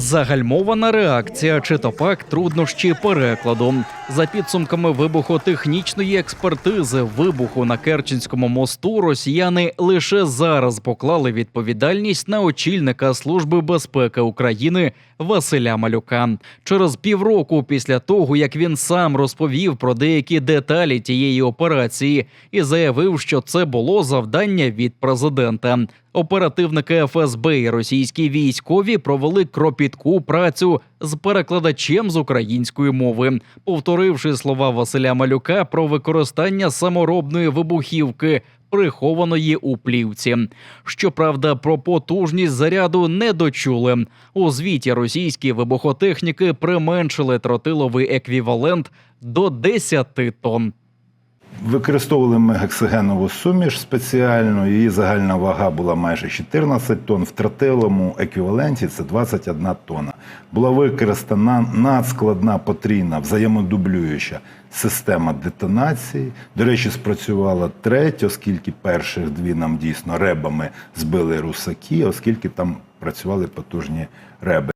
Загальмована реакція чи то пак труднощі перекладу за підсумками вибухотехнічної експертизи вибуху на Керченському мосту. Росіяни лише зараз поклали відповідальність на очільника Служби безпеки України Василя Малюка. Через півроку після того, як він сам розповів про деякі деталі тієї операції і заявив, що це було завдання від президента. Оперативники ФСБ і російські військові провели кропітку працю з перекладачем з української мови, повторивши слова Василя Малюка про використання саморобної вибухівки. Прихованої у плівці. Щоправда, про потужність заряду не дочули. У звіті російські вибухотехніки применшили тротиловий еквівалент до 10 тонн. Використовували ми гексогенову суміш спеціальну. Її загальна вага була майже 14 тонн. В тротиловому еквіваленті це 21 тонна. Була використана надскладна потрійна взаємодублююча система детонації. До речі, спрацювала третя, оскільки перших дві нам дійсно ребами збили русаки, оскільки там працювали потужні реби.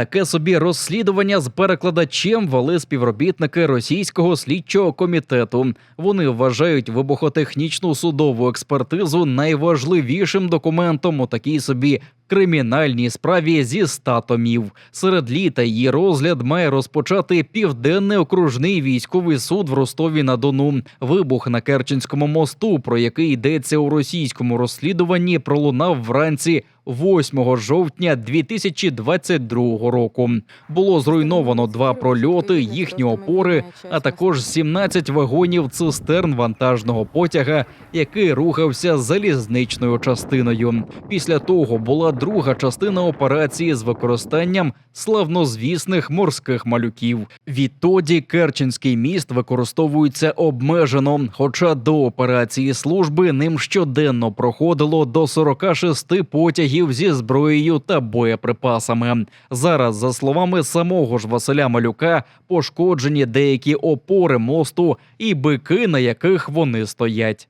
Таке собі розслідування з перекладачем вели співробітники російського слідчого комітету. Вони вважають вибухотехнічну судову експертизу найважливішим документом у такій собі кримінальній справі зі ста томів. Серед літа її розгляд має розпочати південний окружний військовий суд в Ростові на Дону. Вибух на Керченському мосту, про який йдеться у російському розслідуванні, пролунав вранці 8 жовтня 2022 року. Було зруйновано два прольоти, їхні опори, а також 17 вагонів цистерн вантажного потяга, який рухався залізничною частиною. Після того була друга частина операції з використанням славнозвісних морських малюків. Відтоді Керченський міст використовується обмежено. Хоча до операції служби ним щоденно проходило до 46 потягів зі зброєю та боєприпасами. Зараз, за словами самого ж Василя Малюка, пошкоджені деякі опори мосту і бики, на яких вони стоять.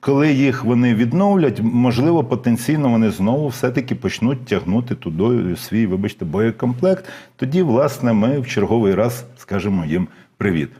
Коли їх вони відновлять, можливо, потенційно вони знову все-таки почнуть тягнути туди свій, вибачте, боєкомплект. Тоді, власне, ми в черговий раз скажемо їм привіт.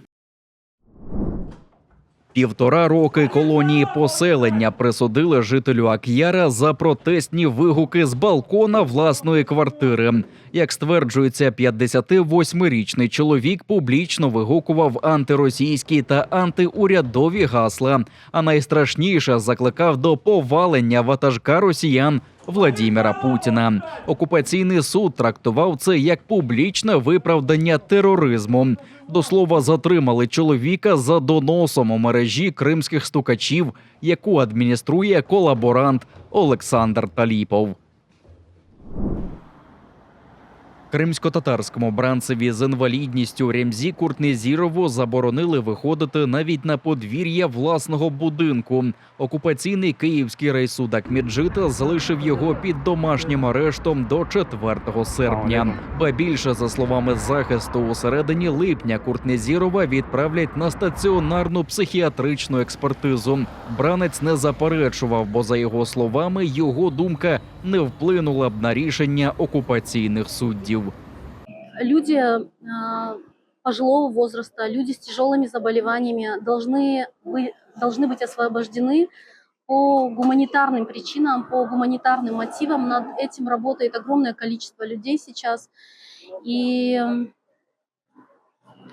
Півтора роки колонії поселення присудили жителю Ак'яра за протестні вигуки з балкона власної квартири. Як стверджується, 58-річний чоловік публічно вигукував антиросійські та антиурядові гасла. А найстрашніше закликав до повалення ватажка росіян Владіміра Путіна. Окупаційний суд трактував це як публічне виправдання тероризму. До слова, затримали чоловіка за доносом у мережі кримських стукачів, яку адмініструє колаборант Олександр Таліпов. Кримсько-татарському бранцеві з інвалідністю Ремзі Куртнезірову заборонили виходити навіть на подвір'я власного будинку. Окупаційний київський райсуд Акміджита залишив його під домашнім арештом до 4 серпня. Ба більше за словами захисту, у середині липня Куртнезірова відправлять на стаціонарну психіатричну експертизу. Бранець не заперечував, бо за його словами його думка не вплинула б на рішення окупаційних суддів. Люди э, пожилого возраста, люди с тяжелыми заболеваниями должны, должны быть освобождены по гуманитарным причинам, по гуманитарным мотивам. Над этим работает огромное количество людей сейчас. И, м,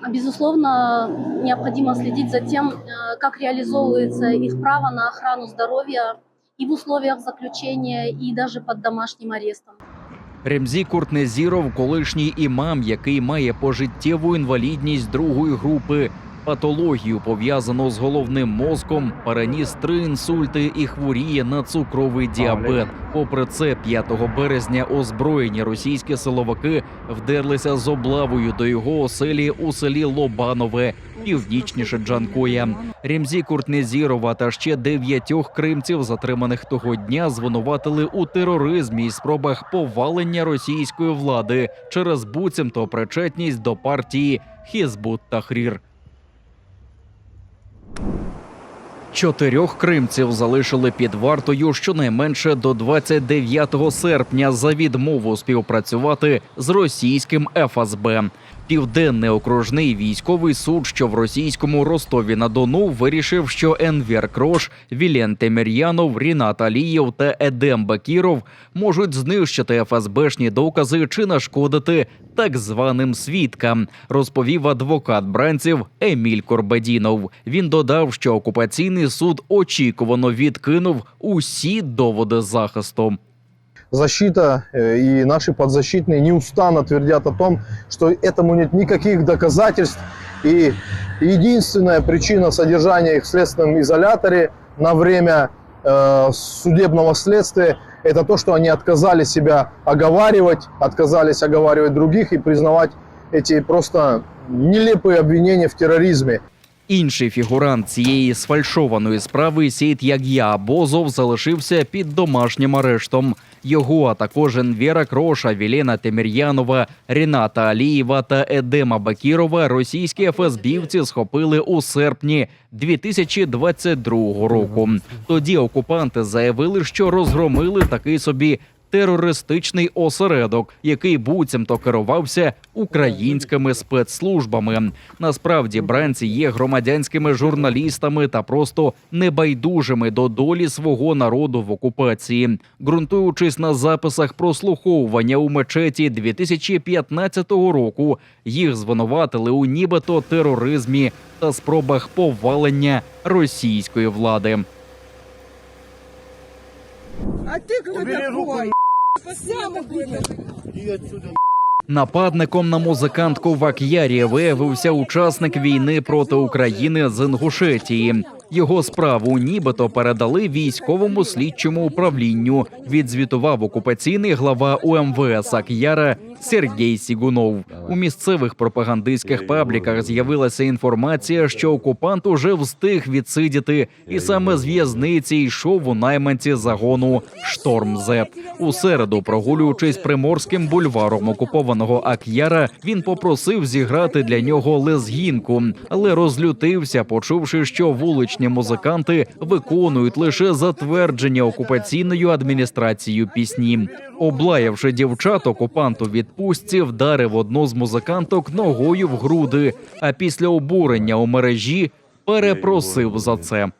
безусловно, необходимо следить за тем, э, как реализовывается их право на охрану здоровья и в условиях заключения, и даже под домашним арестом. Ремзі Куртнезіров, колишній імам, який має пожиттєву інвалідність другої групи, патологію пов'язану з головним мозком, переніс три інсульти і хворіє на цукровий діабет. Попри це, 5 березня озброєні російські силовики вдерлися з облавою до його оселі у селі Лобанове, північніше Джанкоя. Ремзі Куртнезірова та ще дев'ятьох кримців, затриманих того дня, звинуватили у тероризмі і спробах повалення російської влади через буцімто причетність до партії Хізбут Тахрір. Чотирьох кримців залишили під вартою щонайменше до 29 серпня за відмову співпрацювати з російським ФСБ. Південний окружний військовий суд, що в російському Ростові на Дону, вирішив, що Енвер Крош, Вілен Темір'янов, Рінат Алієв та Едем Бакіров можуть знищити ФСБшні докази чи нашкодити так званим свідкам, розповів адвокат бранців Еміль Корбедінов. Він додав, що окупаційний суд очікувано відкинув усі доводи захисту защита э, и наши подзащитные неустанно твердят о том, что этому нет никаких доказательств. И единственная причина содержания их в следственном изоляторе на время э, судебного следствия – это то, что они отказали себя оговаривать, отказались оговаривать других и признавать эти просто нелепые обвинения в терроризме. Інший фігурант цієї сфальшованої справи Сейт Яг'я Бозов залишився під домашнім арештом. Його, а також Енвера Кроша, Вілена Темір'янова, Ріната Алієва та Едема Бакірова російські ФСБівці схопили у серпні 2022 року. Тоді окупанти заявили, що розгромили такий собі терористичний осередок, який буцімто керувався українськими спецслужбами. Насправді бранці є громадянськими журналістами та просто небайдужими до долі свого народу в окупації, ґрунтуючись на записах прослуховування у мечеті 2015 року. Їх звинуватили у нібито тероризмі та спробах повалення російської влади. А ты кто такой? Убери. Нападником на музикантку Вак'ярі виявився учасник війни проти України з Інгушетії. Його справу нібито передали військовому слідчому управлінню. Відзвітував окупаційний глава УМВС Ак'яра Сергій Сігунов. У місцевих пропагандистських пабліках з'явилася інформація, що окупант уже встиг відсидіти, і саме з в'язниці йшов у найманці загону Шторм Зет. У середу, прогулюючись приморським бульваром окупованого Ак'яра, він попросив зіграти для нього лезгінку, але розлютився, почувши, що вуличні музиканти виконують лише затвердження окупаційною адміністрацією пісні. Облаявши дівчат, окупант у відпустці вдарив одну з музиканток ногою в груди, а після обурення у мережі перепросив за це.